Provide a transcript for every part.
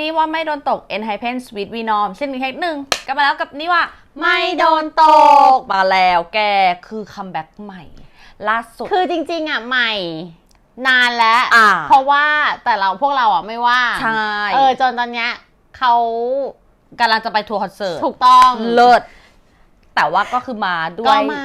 นี่ว่าไม่โดนตก e n h y p e n Sweet v n o m เช่นเค้กหนึ่งกลับมาแล้วกับนี่ว่า ไม่โดนตก มาแล้วแกคือคัมแบ็กใหม่ ล่าสุด คือจริง ๆ อะ ใหม่ นานแล้ว อ่าเพราะว่าแต่เราพวกเราอะไม่ว่างใช่ เออ จนตอนเนี้ยเขากำลังจะไปทัวร์คอนเสิร์ตถูกต้องเลิศแต่ว่าก็คือมาด้วก็ย มา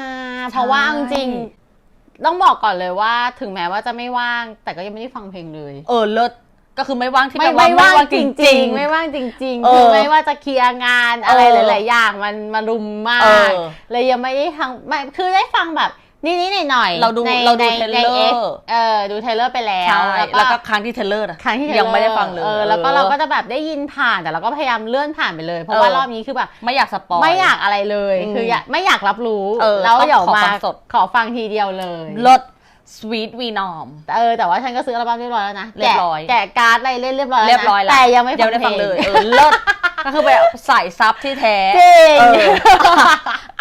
เพราะว่าใช่เอาจริงๆต้องบอกก่อนเลยว่า ถึงแม้ว่าจะไม่ว่าง แต่ก็ยังไม่ได้ฟังเพลงเลย เออเลิศ ก็คือไม่ว่างที่ไม่แปลไม่ว่างจจริริงงๆ ไม่ว่างจริงเอๆอคือไม่ว่าจะเคลียร์งานอะไรเออหลาย ๆ อย่างมันมารุมมาเอกอเลยยังไม่ได้ทั้งไม่คือได้ฟังแบบนิดๆหน่อยๆเราดูในเราดูในเทรลในเลอ X ร์เออดูเทรลเลอร์ไปแล้วใช่แล้วแล้วก็ก็ครั้งที่เทรลเลอร์อะครั้งที่ยังไม่ได้ฟังเลยออแล้วก็เราก็จะแบบได้ยินผ่านแต่เราก็พยายามเลื่อนผ่านไปเลย เพราะว่าเออรอบนี้คือแบบไม่อยากสปอยไม่อยากอะไรเลยอืมคืออยากไม่อยากรับรู้เออแล้วต้องเดี๋ยวขอมาฟังสดขอฟังทีเดียวเลยเลิศ Sweet v n o m เออแต่ว่าฉันก็ซื้ออัลบั้มเรียบร้อยแล้วนะเรียบร้อยแกะแกะการ์ดอะไรเล่นเรียบร้อยแล้วนะเรียบร้อยแล้วแต่ยังไม่ยังไม่ได้ฟังพเลยเออเลิศก็คือไปใส่ซับที่แท้จริงเออ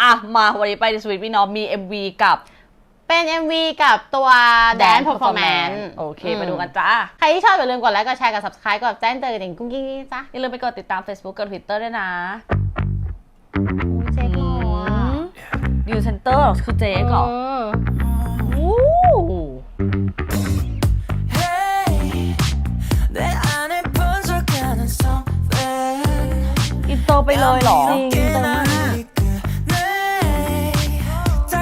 อะมาวันนี้ไป Sweet v n o m มี MV กับเป็น MV กับตัว Dance Dance Performance Performance โอเคอืมไปดูกันจ้า ใครที่ชอบอย่าลืมกดไลค์กดแชร์กด subscribe กดแจ้งเตือนกันกุ้งกิ้งจ้ะอย่าลืมไปกดติดตาม Facebook กับ Twitter ด้วยนะอุ้ยเจ๊กหล่ออะยูเซนเตอร์คือเจ๊ก่อนเอ เลยเหรอจ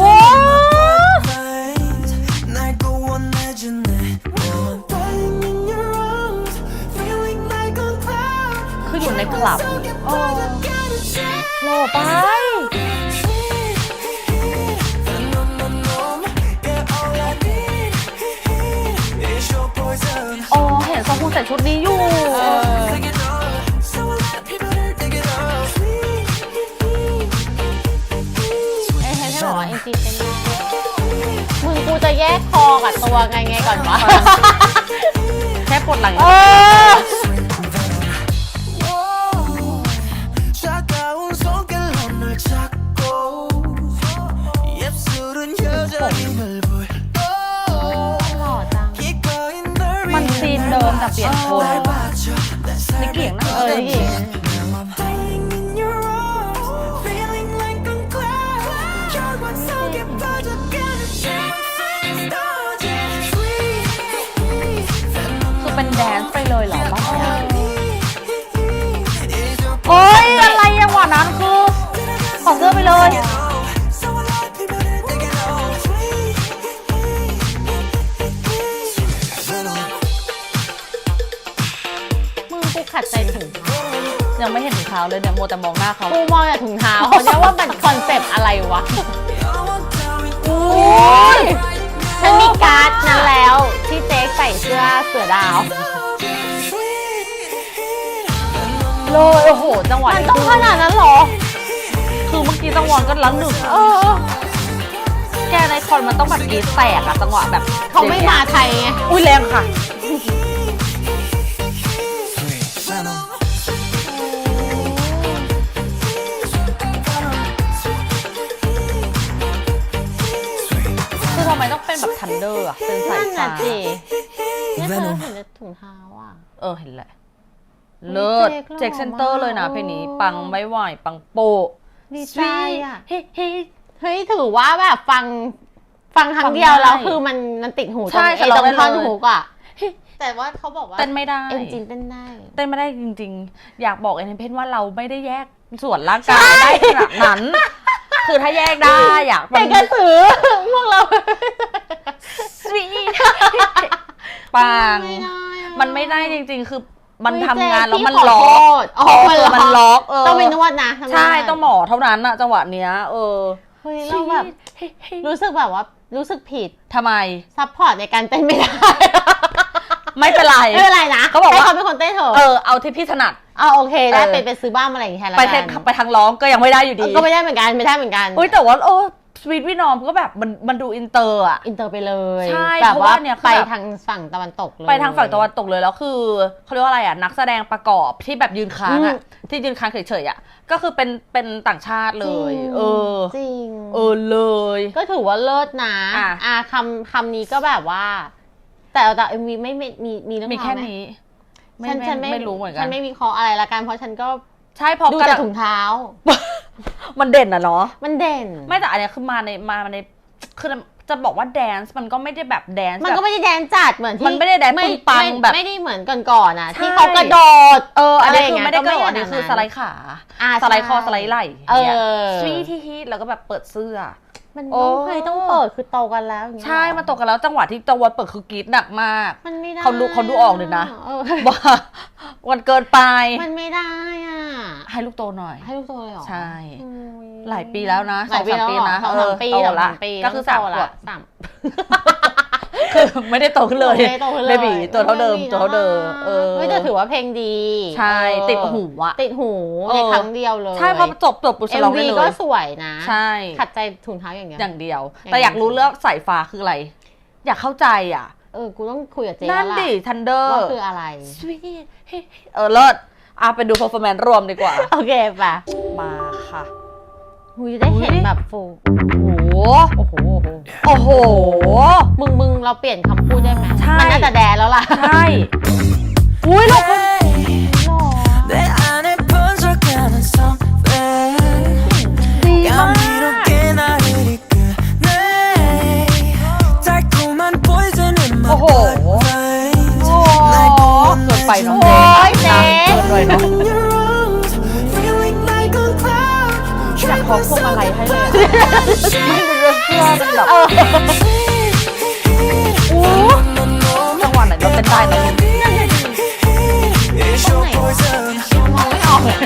ว้าวคืออยู่ในคลับโอ้อหไปอ๋อเห็นสองคูใส่ชุดนี้อยู่ กูจะแยกคอกับตัวไงไงก่อนวะ แค่ปวดหลัง เออ 차가운 손길로 널 잡고 입술은 여전히 널 불러 หล่อจัง 기꺼이 널 มันซีนเดิมแต่เปลี่ยนคน 날 봐줘 내 นี่เก่ง 삶의 นะ เออนี่ แดนซ์ไปเลยเหรอบ้างเนี่ย is your โอ้ยอะไรยังหวะนั้นคือขอเสื้อไปเลย So a lot of people that take it all Venom มึงกูขัดใจถึง ยังไม่เห็นถุงเท้าเลยเนี่ยโมวแต่มองหน้าเขากูมองจากถุงเท้าเขาเนี่ยว่ามันคอนเซปต์อะไรวะอุ้ยฉันมีการ์ดนั้นแล้วที่เจ๊ใส่เสื้อเสือดาว เลย โอ้โห จังหวะมันนี้ต้องคือขนาดนั้นเหรอ คือเมื่อกี้จังหวะก็ล้างหนึ่งเออแกในคอนมันต้องแบบกรีดแตกอะจังหวะแบบเขาไม่มาไทยไงอุ้ยแรงค่ะ Venom คือทำไมต้องเป็นแบบทันเดอร์อะเป็นสายนั่นฟ้าน่ะจีเนี่ยเธอ Venom เห็นในถุงเท้าอะ เออ เห็นแหละ เลิศเจ๊กหล่อเจ็กเซนเตอร์เลยนะมากเพลงนี้ปังไม่ไหวปังโปะดีใจอะเฮ้เฮ้เฮ้ยถือว่าแบบฟังฟังครั้งเดียวฟังได้แล้วคือมันมันติดหูตใช่รงฉัไอ้นร้ตอรงงได้ท่อนเลยฮุกอะแต่ว่าเขาบอกว่าเต้นไม่ได้เอ็นจินเต้นได้เต้นไม่ได้จริง ๆ อยากบอกเอ็นเพนว่าเราไม่ได้แยกส่วนร่างกายได้ขนาดนั้น คือถ้าแยกได้อยากเป็นกระสือพวกเราสวีปังไม่ได้อะมันไม่ได้จริง ๆ คือ มันเฮ้ยทำงานแล้วมันเจ๊ล็อกพี่ขอโทษอ๋อมันล็อกมันล็อกเออต้องไปนวดนะทำไมใช่ต้องหมอเท่านั้นอะจังหวะเนี้ย เออเฮ้ยเราแบบรู้สึกแบบว่ารู้สึกผิดทำไม ซัพพอร์ตในการเต้นไม่ได้ ไม่เป็นไร ไม่เป็นไรนะเขาบอกว่า ให้เขาเป็นคนเต้นเถอะเออเอาที่พี่ถนัด เอาโอเคได้เออ ไปไปซื้อบ้านมาอะไรอย่างเงี้ยแทนละไปกันทางไปทางร้องก็ยังไม่ได้อยู่ดี ก็ไม่ได้เหมือนกันไม่ได้เหมือนกัน อุ้ยแต่ว่าโอ้ สวีทวินอมก็แบบมันมันดูอินเตอร์อะ อินเตอร์ไปเลยใช่แบบเพราะว่าว่าเนี่ยคือไปแบบ ทางฝั่งตะวันตกเลย ไปทางฝั่งตะวันตกเลยแล้วคือเขาเรียกว่าอะไรอะนักแสดงประกอบที่แบบยืนค้างอะอืม ที่ยืนค้างเฉยๆอะก็คือเป็นเป็นต่างชาติเลยจริงเออ จริง เออเลย ก็ถือว่าเลิศนะอะ อะคำคำนี้ก็แบบว่า แต่แต่เอ็มวีไม่ไม่มีมีเรื่องมีราวแค่ไหนี้ ไม่ฉันไม่ฉันไม่ไม่รู้เหมือนกัฉันน ไม่วิเคราะห์อะไรละกันเพราะฉันก็ ใช่เพราะดูกระแต่ถุงเท้า มันเด่นอะเนาะ มันเด่น ไม่แต่อันเนี้ยคือมาในมาในคือจะบอกว่าแดนซ์มันก็ไม่ได้แบบแดนซ์มันแบบก็ไม่ได้แดนจัดเหมือนที่มันไม่ได้แดนไม่ปึ้งปังไม่แบบ ไม่ได้เหมือนก่อนๆอะใช่ที่เขากระโดด เอออันนี้อะไรอย่างคือเงี้ยไม่ได้ก็ไม่กระโดดอันขนานี้ดคือนั้นสไลด์ขา อ่าสไลด์คอใช่ สไลด์ไหล่เออนี่ยสวีที่ฮิตแล้วก็แบบเปิดเสื้อ มันโอ้ ต้องเคยต้องเปิดคือโตกันแล้วอย่างเงี้ยใช่มันตกกันแล้วจังหวะที่จังหวะเปิดคือกรีดหนักมาก มันไม่ได้เขาดูเขาดูออกเลยนะเออว่าวันเกินไป มันไม่ได้อะ ให้ลูกโตหน่อย ให้ลูกโตเลยเหรอใช่อืมหลายปีแล้วนะหลายปีสองสามแล้วปีนะสองสามปีเออโตสองละสามปีก็คือสามโตขวละบสาม คือไม่ได้โตขึ้นเลยไม่ได้โตขึ้นเลยเบบีตัวเท่าเดิมตัวเท่าเดิมเออไม่แต่ถือว่าเพลงดีใช่เออติดหูอะติดหูเออในครั้งเดียวเลย ใช่พอจบจบปุ๊บฉเอ็ลมองได้วีเลก็ยสวยนะ ใช่ขัดใจถุงเท้าอย่างเดียวอย่างเดียวอย่างแต่อยากเดียวรู้เรื่องสายฟ้าคืออะไร อยากเข้าใจอะเออ กูต้องคุยกับเจ๊นั่นแล้วล่ะดิทันเดอร์ว่าคืออะไร Sweet เออเลิศอะไปดู performance รวมดีกว่า โอเคป่ะ มาค่ะ หุยได้เห็น อุ๊ย แบบฟู โอ้โห โอ้โห โอ้โห มึงมึงเราเปลี่ยนคำพูดได้ไหม ใช่ มันน่าจะแดนแล้วล่ะ ใช่ อุ้ยลูก 내 안에 번쩍하는 something ดีมาก 감미롭게 나를 이끄네 달콤한 poison in my 어허. bloodlines โอ้เกินไปเน้อง โอ้ยเจ๊ เกินเลยเนาะ อยากขอพวงมาลัยให้เลยอะไม่เป็นเรื่องเชื่อเป็นแบบโอ้จังหวะไหนเราเต้นได้นะ It's your poison มองไม่ออกเลย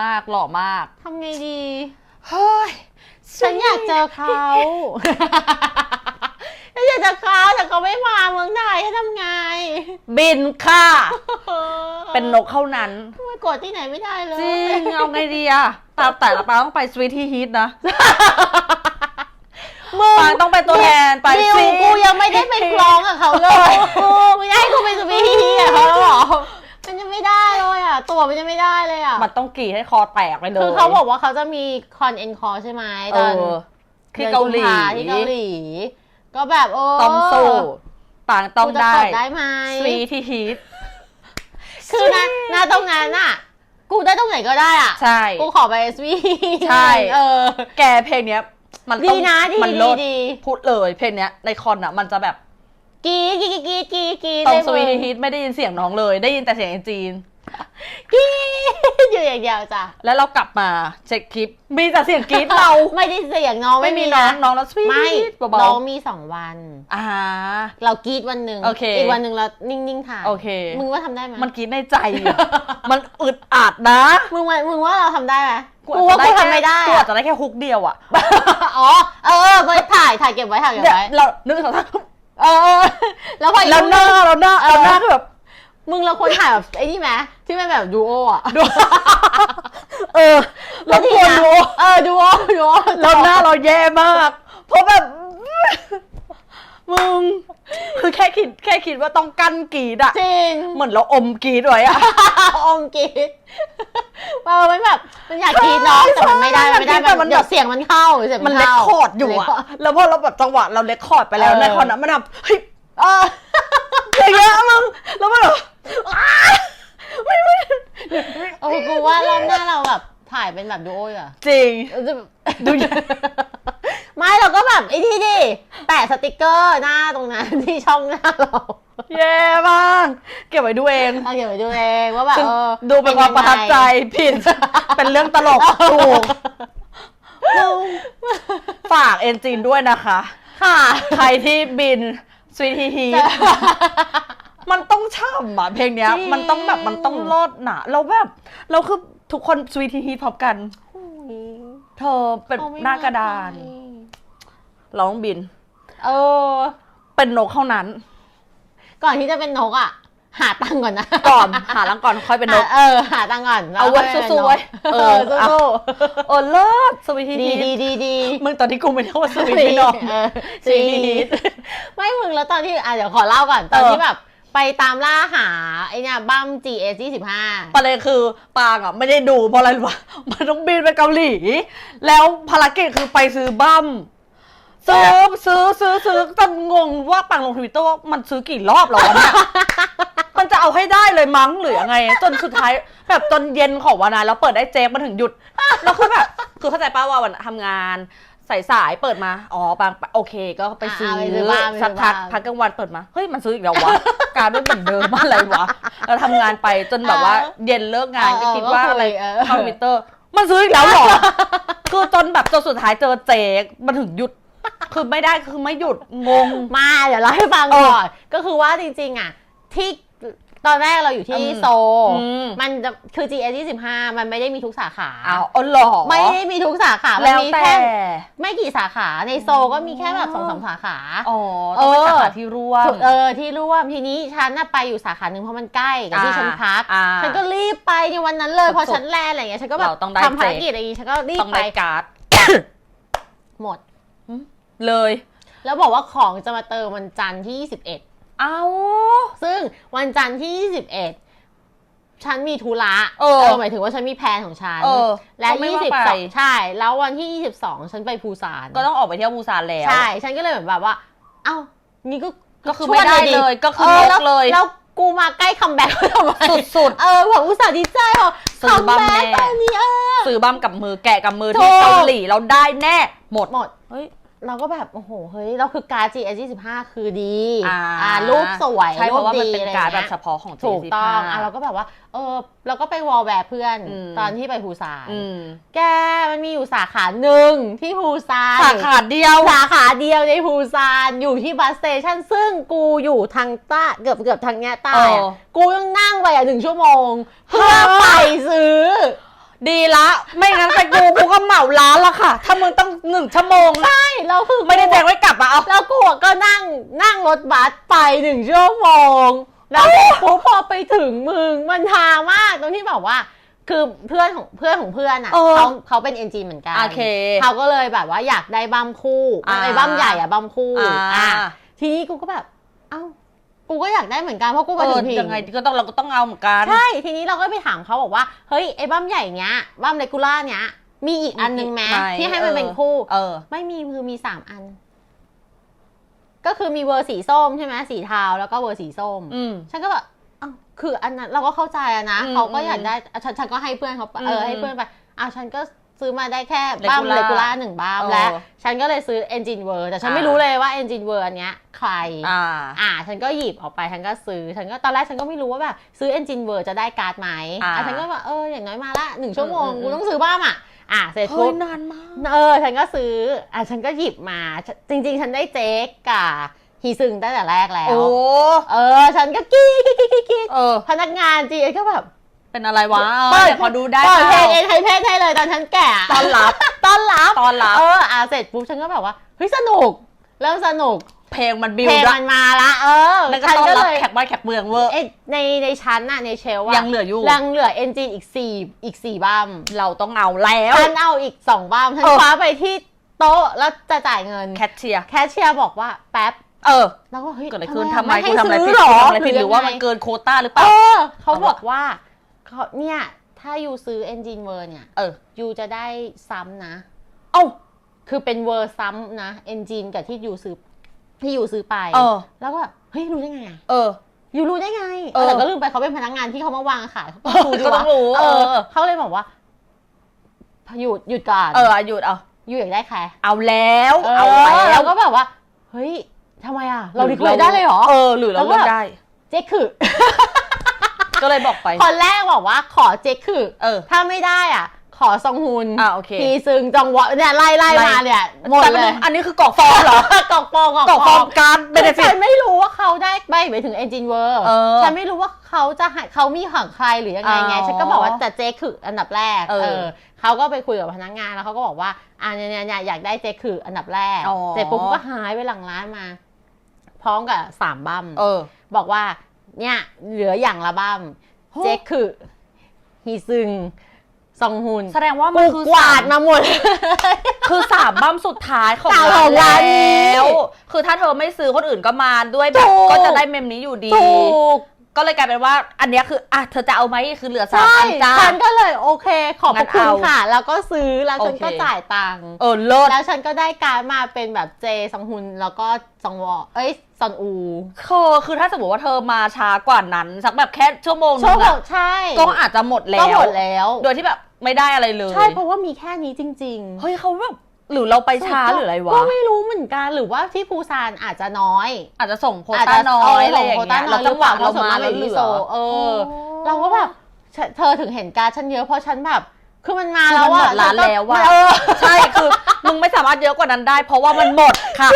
มากหล่อมาก ทำไงดี เฮ้ย ฉันอยากเจอเขา ฉันอยากเจอเขาแต่เขาไม่มาเมืองไทยให้ทำไงบินค่ะ เป็นนกเท่านั้น ทำไมกดที่ไหนไม่ได้เลยจริง เอาไงดีอะตาแต่ละปาต้องไปสวีทที่ฮิตนะมึงปางต้องไปตัวแทนไปดิวสิ กูยังไม่ได้ไปคล้องกับเขาเลยมึงจะให้กูไปสวีทีกับเขาแล้วเหรอ มันจะไม่ได้เลยอะ ตัวมันจะไม่ได้เลยอะ มันต้องกรีดให้คอแตกไปเลยคือเขาบอกว่าเขาจะมีคอนเอ็นคอใช่ไหมเอตอนอที่เกาหลีดือนกุมภที่เกาหลี ก็แบบโอ้ต้องสู้ปางต้องกูจะได้กดได้ไหมสวีทที่ฮิตคือนะณตรงนั้นอะ กูได้ตรงไหนก็ได้อะ ใช่ กูขอไปสวีใช่ เออ แกเพลงเนี้ย มันดีต้องนะดีมันดีเลิศดีพูดเลยเพลงเนี้ยในคอนอะมันจะแบบ กรีดกรีดกรีดกรีดกรีดตรงเลยสวีทมึที่ฮิตไม่ได้ยินเสียงน้องเลย ได้ยินแต่เสียงไอ้จีน กรีดอยู่อย่างเดียวจ้ะแล้วเรากลับมาเช็คคลิป มีแต่เสียงกรี๊ดเรา ไม่ได้เสียงน้องไม่ไม่มีมีน้องนะน้องแล้วสวีทไม่เบาน้องมีสองวัน ๆอ่า เรากรีดวันหนึ่งโอเคอีกวันหนึ่งเรานิ่งๆถ่ายโอเค มึงว่าทำได้ไหมมันกรี๊ดในใจอะมันอึดอัดนะมึงว่ามึงว่าเราทำได้ไหมกูกูว่าอาจกูจะทำไม่ได้กูอะอาจจะได้แค่ฮุกเดียวอะอ๋อเออไปถ่ายถ่ายเก็บไว้ถ่ายเก็บเนี่ยไว้ เรานึกสองท่า เออ แล้วพออีกแล้วหน้าเราหน้าเออเราหน้าคือแบบ มึงเราควรถ่ายแบบไอ้นี่ไหมที่เป็นแบบดูโออะดูเออเราควรดูเออดูโอดูโอเราหน้าเราแย่มาก เพราะแบบ มึง คือแค่คิดแค่คิดว่าต้องกั้นกรีดอะจริง เหมือนเราอมกรีดไว้อะ อมกรีดเออมันแบบมันอยากกรีดเน้องแต่มันไม่ได้มันไม่ได้แต่มันเดี๋ยวเสียงมันเข้าเสียงมันเลคข้าคอร์ดอยู่อะแล้วพอเราแบบจังหวะเราเลคคอร์ดไปแล้วเออในคอนนั้นมันแบบเฮ้ยเอออย่างเงี้ยมึงแล้วมันแบบอ้าไม่ไม่เออกูว่ารอบหน้าเราแบบถ่ายเป็นแบบดูโออะจริงเออจะแบบดู ไม่เราก็แบบไอ้ที่ดิแปะสติกเกอร์หน้าตรงนั้นที่ช่องหน้าเราแย่มากเก็บไว้ดูเองเอาเก็บไว้ดูเองว่าแบบซึ่งเออดูเป็นความประทับใจผิด เป็นเรื่องตลกถูกฝากเอนจินด้วยนะคะ ค่ะ ใครที่บินสวีทีฮีมันต้องช่ำอะเพลงเนี้ย จริง มันต้องแบบมันต้องรอดหนาเราแบบเราคือทุกคนสวีทีฮีพร้อมกัน เธอเป็นหน้ากระดาน เราต้องบิน เออ เป็นนกเท่านั้น ก่อนที่จะเป็นนกอะ หาตังค์ก่อนนะก่อนหาลังก่อนค่อยเป็นนกหาเออ หาตังค์ก่อนแล้วเอาไว้ค่ยป็นสู้ๆนกไว้เอเอออสู้โอ้เลิศสวีทีๆดีฮีดีดีดีมึงตอนที่กูไม่ได้ว่าสวีทพี่น้องเออสวีทดีไม่มึงแล้วตอนที่อะเดี๋ยวขอเล่าก่อนตอนเออที่แบบไปตามล่าหาไอเนี่ยบั้ม GS 25ประเด็นคือปางอะไม่ได้ดูเพราะอะไรรู้ปะมันต้องบินไปเกาหลี แล้วภารกิจคือไปซื้อบัม ซื้อซื้อซื้อซื้อจนงงว่าปางลงทวิตเตอร์ว่ามันซื้อกี่รอบแล้ววะเนี่ยมันจะเอาให้ได้เลยมั้งหรือยังไง จนสุดท้ายแบบจนเย็นของวันนั้นแล้วเปิดได้เจฟมันถึงหยุด แล้วคือแบบคือเข้าใจป้าว่าวันทำงานสายสายๆเปิดมาอ๋อปางโอเคก็ไปซื้ออ่าไปซื้อบ้างไปซื้อสักพักบ้าง พักกลางวันเปิดมาเฮ้ยมันซื้ออีกแล้ววะ การไม่เหมือนเดิมอะไรวะเราทำงานไปจนแบบว่าเย็นเลิกงานก็คิดว่าอะไร เออเข้าทวิตเตอร์มันซื้ออีกแล้วเหรอ คือจนแบบจนสุดท้ายเจอเจกมันถึงหยุด คือไม่ได้คือไม่หยุดงง มาเดี๋ยวเล่าให้ฟังเออก่อนก็คือว่าจริงๆอะที่ตอนแรกเราอยู่ที่อืมโซลอืม มันจะคือ GS 25มันไม่ได้มีทุกสาขาอ้าวอ๋อเหรอไม่ได้มีทุกสาขามันแล้วมีแต่ แค่ไม่กี่สาขาในโซลก็มีแค่แบบสองสามสาขา อ๋อต้องเป็นเออสาขาที่ร่วมเออที่ร่วมทีนี้ฉันน่ะไปอยู่สาขาหนึ่งเพราะมันใกล้กับที่อ่าฉันพักอ่าฉันก็รีบไปในวันนั้นเลยสุดๆพอฉันแลนอะไรอย่างเงี้ยฉันก็แบบเราต้องได้ทำภารเจ๊ กิจอะไรอย่างงี้ฉันก็รีบต้องไปได้การ์ดหมด เลย แล้วบอกว่าของจะมาเติมวันจันทร์ที่ 21 เอาซึ่งวันจันทร์ที่ 21 ฉันมีธุระเออหมายถึงว่าฉันมีแพลนของฉัน เออและก็ไม่ว่าไป 22ใช่ แล้ววันที่ 22 ฉันไปปูซานก็ต้องออกไปเที่ยวปูซานแล้ว ใช่ ฉันก็เลยเหมือนแบบว่า เอ้า นี่ก็ก็คือช่วยไม่ได้หน่เลยก็คือออยกแล้วเลยแล้วกูมาใกล้คัมแบ็กทำไมสุดเออแบบอุตส่าห์ดีใจบอกซื้คัอมบั้มแบ็กแน่ ตอนนี้เออๆซื้อบั้มกับมือแกะกับมือถูที่กเกาหลีเราได้แน่หมด หมด เฮ้ย เราก็แบบโอ้โหเฮ้ยเราคือการ์ด GS 25คือดีอ่ารูปสวยใช่เพราะว่ามันดีเป็นอะไการ์ดแบบงี้ยเฉพาะของ ถูกต้อง JC5 อะเราก็แบบว่า เออ เราก็ไปวอลแวร์เพื่อนอืม ตอนที่ไปภูซาน อืมแกมันมีอยู่สาขาหนึ่งที่ภูซาน สาขาเดียว สาขาเดียวในภูซานอยู่ที่บัสสเตชันซึ่งกูอยู่ทางใต้เกือบเกือบทางเนี้ยใต้เออะอกูต้องนั่งไปอะหนึ่งชั่วโมง เพื่อฮะไปซื้อ ดีละ ไม่งั้นไปกูกูก็เหมาร้านละค่ะ ถ้ามึงต้องหนึ่งชั่วโมงนะใช่แล้วคือไม่ได้แจ้งไว้กลับมาเอา แล้วกูก็นั่งนั่งรถบัสไปหนึ่งชั่วโมงแล้วกูพอไปถึงมึงมันทามากตรงที่แบบว่า คือเพื่อนของเพื่อนของเพื่อนอะเออเขาเขาเป็นเอ็นจีเหมือนกันโอเคเขาก็เลยแบบว่าอยากได้บัมคู่อ่า ไอ้บัมใหญ่อะบัมคู่อ่าอะทีนี้กูก็แบบ เอ้า กูก็อยากได้เหมือนกันเพราะกูไปเอถึองพิงยังไงก็ต้องเราก็ต้องเอาเหมือนกัน ใช่ ทีนี้เราก็ไปถามเขาบอกว่า เฮ้ยไอ้บัมใหญ่เนี้ยบัมเลกูล่าเนี้ย มีอีกอันนึงไหมไหม ที่ให้มันเป็นคู่ เออ ไม่มีคือมีสามอัน ก็คือมีเวอร์สีส้มใช่ไหมสีเทาแล้วก็เวอร์สีส้ม อืม ฉันก็แบบอ้าวคืออันนั้นเราก็เข้าใจอะนะอืมเขาก็อยากได้อะฉันฉันก็ให้เพื่อนเขาไปเอออืมให้เพื่อนไปอะฉันก็ ซื้อมาได้แค่บ้ามเล Regular กูล่าหนึ่งบ้ามเออและฉันก็เลยซื้อ Engine World แต่ฉันอ่าไม่รู้เลยว่า Engine World อันเนี้ยใครอ่าอ่า ฉันก็หยิบออกไป ฉันก็ซื้อ ฉันก็ตอนแรกฉันก็ไม่รู้ว่าแบบซื้อ Engine World จะได้การ์ดไหมอ่าอะฉันก็แบบเอออย่างน้อยมาละหนึ่งชั่วโมงอืมอืมกูต้องซื้อบ้ามอะอะเสร็จเฮ้ปุ๊ยบนานมากเออ ฉันก็ซื้อ อะฉันก็หยิบมา จริง ๆ ฉันได้เจ๊กกับฮีซึงตั้งแต่แรกแล้ว โอ้ เออ ฉันก็กรีดกรีดกรีดกรีดกรีดเออพนักงานจีก็แบบ เป็นอะไรวะเออเปิดเดี๋ยวขอดูได้เปิดเพลงเปเอล่างไทยเพลงให้เลยตอนฉันแก่ต้อนรับต้อนรับตอนรับเอออะเสร็จปุ๊บฉันก็แบบว่าเฮ้ยสนุก เริ่มสนุกเพลงมันบิวเพลงด้วยมันมาละเออแล้วก็ฉันต้อนก็รับเลยแขกบ้านแขกเมืองเวอร์เอ้ยในในชั้นน่ะในเชลว่ายัยังเหลืออยู่ยังเหลือเอนจินอีกสี่อีกสี่บัมเราต้องเอาแล้วฉันเอาอีกสองบัมฉันเออคว้าไปที่โต๊ะแล้วจะจ่ายเงินแคทเชียร์แคชเชียร์บอกว่าแป๊บเออแล้วก็เฮ้ยเกิดอะไรขึ้นอะทำไมให้กูทำอะไรซื้ผิดหรอทำอะไรผิดหรือว่ามันยังไงเกินโควต้าหรือเปล่าเออเขาเอาวะบอกว่า เขาเนี่ย ถ้ายูซื้อ Engine World เนี่ย เออยูจะได้ซ้ำนะ เอ้า คือเป็นเวอร์ซ้ำนะ Engine กับที่ยูซื้อที่ยูซื้อไป เออ แล้วก็แบบเฮ้ยรู้ได้ไงอะเออ ยูรู้ได้ไง เออแต่ก็ลืมไปเขาเป็นพนักงานที่เขามาวางขายเขาต้องรู้ดีก็ต้วะองรู้เอเออ อ เขาเลยบอกว่าหยุดหยุดก่อนเออหยุดเอา ยูอยากได้ใคร เอาแล้ว เอเอาอแล้แล้ววก็แบบว่า เฮ้ยทำไมอะ เราดีหกว่าได้เลยเหรอ เออ หรือเราแล้วก็เลือกได้ เจ๊คือ ก็เลยบอกไป คนแรกบอกว่าขอเจ๊คือเออ ถ้าไม่ได้อะ ขอซองฮุนอะโอเคฮีซึงจองวอเนี่ยไล่ไล่ไล่มาเนี่ยหมดแต่เลป็นยอันนี้คือกรอกฟอร์มเหรอกอกฟองกรอกฟอร์มการเบเนฟิฉัตนไม่รู้ว่าเขาได้ใบไปถึง Engine World เออฉันไม่รู้ว่าเขาจะให้เขามีของใครหรือยังไงไงอ๋อฉันก็บอกว่าแต่เจ๊คืออันดับแรกเออเขาก็ไปคุยกับพนักงานแล้วเขาก็บอกว่าอ่าเนี่ยเนี่ยเนี่ยอยากได้เจ๊คืออันดับแรกอ๋อเสร็จปุ๊บก็หายไปหลังร้านมา พร้อมกับสามบัมเออบอกว่า เนี่ย เหลืออย่างละบัมเจ๊คือฮีซึงซองฮุนแสดงว่ามันคือกวาดสมาหมด คือสามบัมสุดท้ายของสามร้าขอนงร้านนี้แล้ว คือถ้าเธอไม่ซื้อคนอื่นก็มาด้วยแบบถูกก็จะได้เมมนี้อยู่ดีถู กก็เลยกลายเป็นว่า อันเนี้ยคืออะเธอจะเอาไหมคือเหลือสามใช่อันจ้า ฉันก็เลยโอเค ขอบพงั้ระนคุณเอาค่ะ แล้วก็ซื้อแล้วฉันโอเค ก็จ่ายตังค์เออเลิศแล้วฉันก็ได้การดมาเป็นแบบเจซองฮุนแล้วก็ซองวอเอ้ยซอนอูคือคือถ้าสมมติว่าเธอมาช้ากว่านั้น สักแบบแค่ชั่วโมงนึชั่วงโมอะงใช่ก็อาจจะหมดแล้วก็หมดแล้ว โดยที่แบบไม่ได้อะไรเลย ใช่เพราะว่ามีแค่นี้จริง ๆ เฮ้ยเขาแบบ หรือเราไปช้าหรืออะไรวะ ก็ไม่รู้เหมือนกันหรือว่าที่ปูซานอาจจะน้อย อาจจะส่งโควอาจต้าจะน้อยอะไรอย่างโควเงี้ต้ายน้เราอยหจัรืงอหเปวะล่าเราส่วนากมามแล้เป็วนเหมิลืโซอเออ เราก็แบบเธอเธอถึงเห็นการดฉันเยอะเพราะฉันแบบคือมันมาคือแล้วมันหมอะดร้านก็แล้วว่ะเออใช่คือมึงไม่สามารถเยอะกว่านั้นได้ เพราะว่ามันหมดค่ะ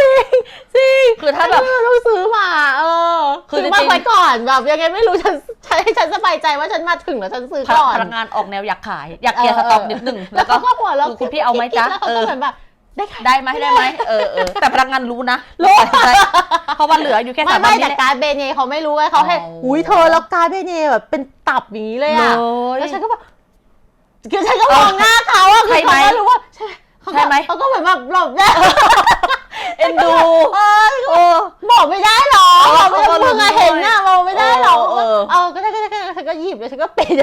จริงคือถ้าแบบไม่ต้องซื้อมาเออคือซื้อมาจริงๆไว้ก่อนแบบยังไงไม่รู้ฉันฉันให้ฉันสบายใจว่าฉันมาถึงแล้วฉันซื้อก่อนพนักงานออกแนวอยากขาย อยากเคลียร์สต็อกนิดหนึ่งแล้วเขาก็หัวเราะคุณพี่เอาไหมจ๊ะแล้วเขาเอก็อเหมือนแบบ ได้ค่ะ ได้ไหมได้ไหมเออเออแต่พนักงานรู้นะรู้ ใช่เพราะว่าเหลืออยู่แค่ไม่สามไม่วันนี้แต่แหละการดเบเนเขาไม่รู้ไงเขาให้อ๋ออุ๊อุ้ยเธอแล้วการดเบเนแบบเป็นตับอย่างนี้เลยเลอะยแล้วฉันก็แบบคือฉันก็มองหน้าเขาอะคือใช่ไหมเขาก็รู้ว่าใช่เขาก็ใช่ไหม เขาก็เหมือนแบบหลบได้ เอ็นดู เออโอ้ บอกไม่ได้หรอเออบอกไม่ได้เขาก็มึงอะรู้เห็นน่ะบอกไม่ได้หรอเออ เออเอาก็ได้ก็ได้ก็ได้ฉันก็หยิบแล้วฉันก็ปิด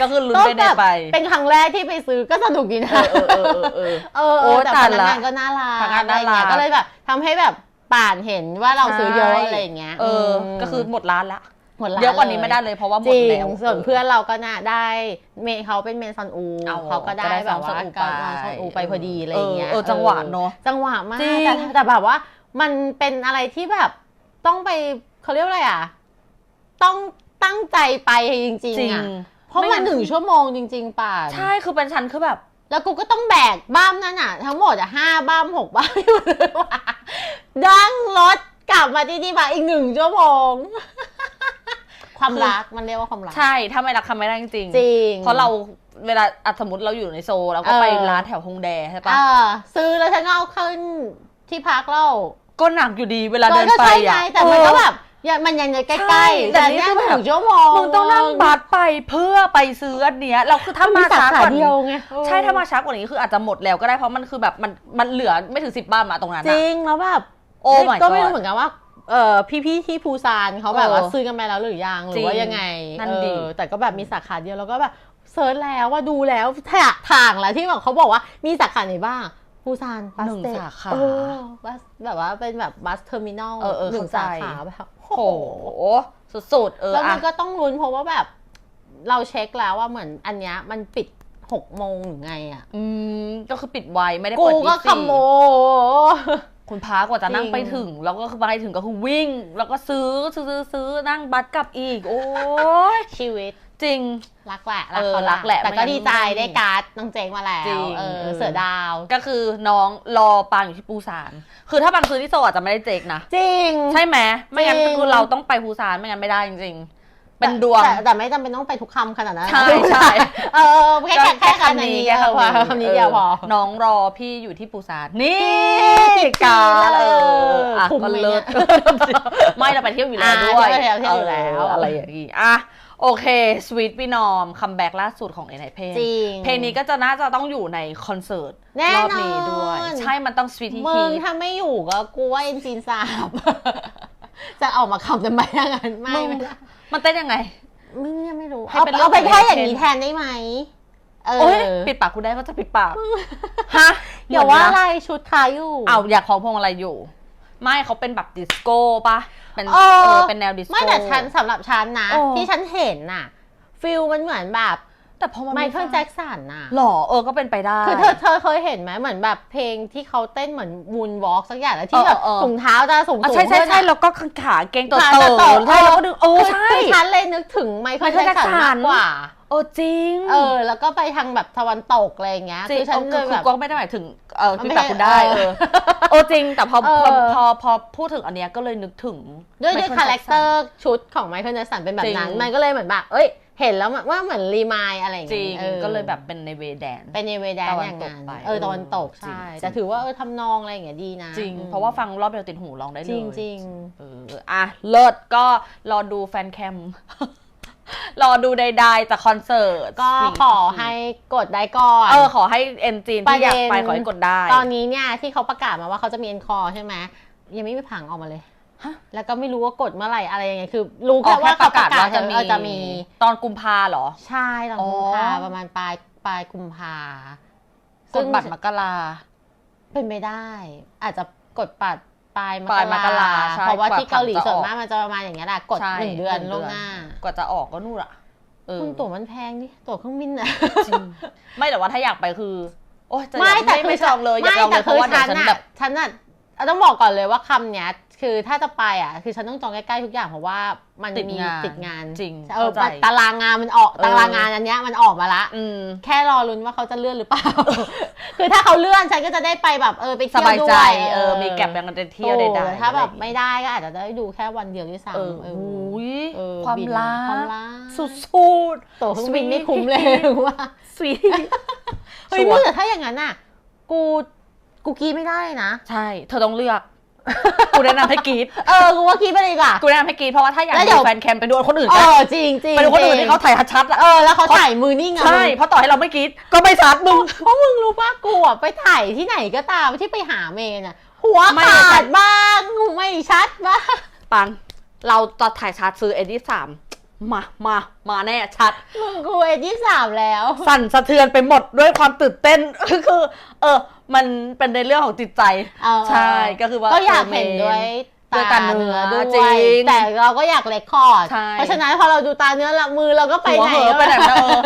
ก็คือลุ้นไปก็ได้แบบไป เป็นครั้งแรกที่ไปซื้อก็สนุกดีนะ เออเออเออเออเออเออโอ้เออแต่ตาพยนักละงานก็น่ารักพนักงานอะไรเงี้ยน่ารักก็เลยแบบทำให้แบบป่านเห็นว่าเราซื้อเยอะใช่อะไรอย่างเงี้ย เอออมก็คือหมดร้านละ หมดร้เยอะกว่านี้ไม่ได้เลยเพราะว่าหมจดริงแล้ว ส่วนเพื่อนเราก็น่าได้ เมย์เขาเป็นเมนซอนอูเอาเขาก็ได้ก็ได้แบบว่าซอนอูการไปซอนอูไปพอดีอะไรอย่างเงี้ยเออเออจังหวะเนอะจังหวะมากจริง แต่แต่แบบว่า มันเป็นอะไรที่แบบต้องไปเขาเรียกว่าอะไรอะ ต้องตั้งใจไปจริงจริๆง อะเพราะไม่มันงั้นหนึ่งชั่วโมงจริง ๆป่านใช่คือเป็นฉันคือแบบ แล้วกูก็ต้องแบกบ้ามนั่นอะ ทั้งหมดอะห้าบ้ามหกบ้ามอยู่เลยว่ะดังรถกลับมาที่นี่มาอีกหนึ่งชั่วโมง ความรักมันเรียกว่าความรัก ใช่ถ้าไม่รักทำไม่ได้จริงจริง เพราะเราเวลาอะสมมติเราอยู่ในโซลเราก็เออไปร้านแถวฮงแดใช่เอปะอซื้อแล้วฉันก็เอาขึ้นที่พักเราก็หนักอยู่ดีเวลาเดินก็ไปใช่ไงอะแต่มันก็เออแบบยังมันยังใกใช่ล้ๆ แต่แต่นี่เนี่ยคือแบบหนึ่งชั่วโมงมึงต้องนั่งบัสไปเพื่อไปซื้ออันเนี้ยเราคือถ้ามีมาสาช้าขากว่าเดีนี้ยวไงใช่ถ้ามาช้ากว่านี้คืออาจจะหมดแล้วก็ได้เพราะมันคือแบบมันมันเหลือไม่ถึงสิบบ้านมาตรงนั้นจอะริงแล้วแบบโอ้ my ก็ไม่ god รู้เหมือนกันว่า เออพี่ๆที่ภูซานเขาแบบว่าเออซื้อกันไปแล้วหรือยังหจริรืงอว่ายังไงนั่นดิเออแต่ก็แบบมีสาขาเดียวแล้วก็แบบเซิร์ชแล้วว่าดูแล้วแถะทางแล้วที่แบบเขาบอกว่ามีสาขาไหนบ้างภูซานบัสหนึ่งเตสาขาเออบัสแบบว่าเป็นแบบบัสเทอร์มินอลเออเออหนึ่งเข้าใจสาขาแบบโอ้โหสุดๆเออแล้วมัอะนก็ต้องลุ้นเพราะว่าแบบ เราเช็คแล้วว่าเหมือนอันเนี้ยมันปิดหกโมงหรือไงอะ อืม ก็คือปิดไวไม่ได้กูเปิดก็24ขโมย คุณพากว่าจะนั่งจริงไปถึง แล้วก็คือไปถึงก็คือวิ่ง แล้วก็ซื้อซื้อซื้อซื้อนั่งบัสกลับอีก โอ้ยชีวิตจริง รักแหละเออเขารักแหละ แต่ก็ไม่งั้นดีใจได้การ์ดน้องเจงมาแล้จริวงเออเสือดาว ก็คือน้องรอปางอยู่ที่ปูซาน คือถ้าบางซื้อที่โซอาจจะไม่ได้เจกนะ จริง ใช่ไหมไม่งั้นจริก็งคือเราต้องไปปูซานไม่งั้นไม่ได้จริงๆ เป็นดวง แต่แต่ไม่จำเป็นต้องไปทุกคำขนาดนั้นใช่ใช่ เออแค่แค่แค่คำนี้แค่เออพอคำนี้เดียวพอ น้องรอพี่อยู่ที่ปูซานนี่นี่การเอเออออะคุ้มก็ไหมเลิศเนี่ยไม่เราไปเที่ยวอยู่แล้วอ่าด้วยเที่ยวเที่ยวอยู่แล้วเอออะไรอย่างงี้อะโอเคสวีทพี่นอมคัมแบ็กล่าสุดของเอ็นไอเพลงจริงเพลงนี้ก็จะน่าจะต้องอยู่ในคอนเสิร์ตแน่รนออนบนี้ด้วย ใช่มันต้องสวีทที่มึฮีงถ้าไม่อยู่ก็กูว่าเอ็นซีนสามจะออกมาคำทำไมอย่างนั้นไม่ มึงไม่ได้มันเต้นยังไงมึงยังไม่รู้ ให้เอาเป็นเรื่อเอางไปของแค่อย่าง Ken นี้แทนได้ไหมเอโอ้ยอปิดปากคุณได้ก็จะปิดปาก ฮะอย่าว่าหมดอะไรนะชุดคล้ายอยู่ เอาอยากของพวงอะไรอยู่ ไม่เขาเป็นแบบดิสโก้ปะเป็นเออเออเป็นแนวดิสโก้ ไม่แต่ฉันสำหรับฉันนะ โอ้ ที่ฉันเห็นน่ะฟิลมันเหมือนแบบ แต่พอมันไมเคิลแจ็คสันน่ะหรอเออก็เป็นไปได้ คือเธอเธอเคยเห็นไหมเหมือนแบบเพลงที่เขาเต้นเหมือนวูนวอล์กสักอย่างแล้วที่เออแบบเออ ถุงเท้าจะสูงอะสูงใช่ใช่ใช่ขึ้นอะแล้วก็ขาเกงตัวขาโตจะโตใช่แล้วก็ดึงโอ้คือใช่ คือฉันเลยนึกถึงไมเคิล Michael แจ็คสัน Jackson มากกว่า โอ้จริงเออ แล้วก็ไปทางแบบตะวันตกอะไรอย่างเงี้ยจริงคือฉันเออเลคือยแบบก็ไม่ได้หมายถึงเออมันพี่ไม่ปากคุณได้เอเอออโอ้จริงแต่พอเอพออ พอพอพูดถึงอันเนี้ยก็เลยนึกถึง ด้วยด้วย Michael คาแรคเตอ Jackson ร์ชุดของไมเคิลแจ็คสันเป็นแบบนั้นจริง มันก็เลยเหมือนแบบเอ้ย เห็นแล้วว่าเหมือนรีมายอะไรอย่างจริเงี้งยออก็เลยแบบเป็นในเวแดน เป็นเนเวแดนตะวันอย่างตนั้กนไปเออตะวันตกจริงใช่จริง แต่ถือว่าเออทำนองอะไรอย่างเงี้ยดีนะจริง อืมเพราะว่าฟังรอบเดียวติดหูร้องได้เลยจริงจริงเอออะเลิศก็รอดูแฟนแคม รอดูใดๆจากคอนเสิร์ตก็ขอให้กดได้ก่อน เออขอให้เอ็นจีนที่อยากไปขอให้กดได้ ตอนนี้เนี่ยที่เขาประกาศมาว่าเขาจะมีเอ็นคอใช่ไหมยังไม่มีผังออกมาเลยฮะ แล้วก็ไม่รู้ว่ากดเมื่อไหร่อะไรยังไงคือ รู้อ๋อแค่ว่าเขาประกาศว่าจะมีเออจะมีตอนกุมภาเหรอ ใช่ตอนอ๋อกุมภาประมาณปลายปลายกุมภากดบัตรมกราเป็นไปได้ อาจจะกดปัดปลายมปลายมกราใช่เพราะว่ากว่าที่เกาหลีผังจะส่วนออกมากมันจะประมาณอย่างเงี้ยแหละกดใช่หนึ่งเดือนล่วงหน้ากว่าจะออกก็นู่นอะเออคุณตั๋วมันแพงดิตั๋วเครื่องบินอะจริงไม่แต่ว่าถ้าอยากไปคือโอ้ยจะไม่แต่ไม่ไม่จองเลยอยากจองเลยเพคืราะว่าเดี๋ยวฉัฉันนแบอะบฉันอะต้องบอกก่อนเลยว่าคำเนี้ย คือถ้าจะไปอะ คือฉันต้องจองใกล้ๆทุกอย่างเพราะว่ามันติดมีงานติดงานจริงเออเข้าใจตารางงานมันออกเออตารางงานอันเนี้ยมันออกมาละอืมแค่รอลุ้นว่าเขาจะเลื่อนหรือเปล่า คือถ้าเขาเลื่อนฉันก็จะได้ไปแบบเออไปสเที่ยวบายด้ใจวยเออมีแก็บยังจะเที่ยวใดถูกๆถ้าแบบอะไรอย่งงี้ไม่ได้ก็อาจจะได้ดูแค่วันเดียวด้วยซ้ำเออเอออุ้ยเออความบินรักความรักสุดๆตั๋วเครื่องบินไม่คุ้มเลยว่าสวีทเฮ้ยมึงแต่ถ้าอย่างนั้นอะ กูกูกรีดไม่ได้เลยนะ ใช่ เธอต้องเลือก กูแนะนำให้กรีดเออกูว่ากรีดไปเลยดีกว่า กูแนะนำให้กรีดเพราะว่าถ้าอยากแล้วเดี๋ดูยว แฟนแคมไปดูคนอื่นเอก็อจริงจริงไปดูคนอื่นที่เขาถ่ายชัดๆอะ เออแล้วเขาถ่ายมือนิ่งอะใช่ เพราะต่อให้เราไม่กรีดก็ไม่ชัดมึง เพราะมึงรู้ป่ะกูอะไปถ่ายที่ไหนก็ตามที่ไปหาเมย์น่ะหัวไม่ขาชัด ดบ้างไม่ชัดบ้าง ปังเราจะถ่ายชัดซื้อเอ็ดดี้สามมามามาแน่ชัด มึงกูเอ็ดยี่สามแล้ว สั่นสะเทือนไปหมดด้วยความตื่นเต้น คือ เออ มันเป็นในเรื่องของจิตใจ เออใช่ก็คือว่าก็อยากเออเห็นเมนด้วยด้วยตาตาเนื้อเนื้ด้อวยจริง แต่เราก็อยากเลคคอร์ด ใช่ เพราะฉะนั้นพอเราดูตาเนื้อละมือเราก็ไปหัวไหน เหอะไปไหนไม่ได้เออ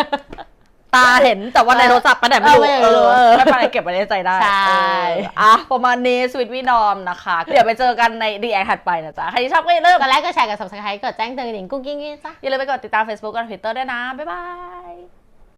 ตาเห็นแต่ว่าในโทรศัพท์ไปไหนไม่รู้เออไม่รู้เออไม่เป็นไรเก็บไว้ในใจได้ใช่ เอออะประมาณนี้สวิตวีนอมนะคะ เดี๋ยวไปเจอกันในดีแอคถัดไปนะจ๊ะ ใครที่ชอบก็อย่าลืมก็ไลค์ก็แชร์กับ subscribe กดแจ้งเตือนกระดิ่งกุ้งกิ้งกิ้งจ้ะ อย่าลืมไปกดติดตาม Facebook กับ Twitter ด้วยนะ บ๊ายบาย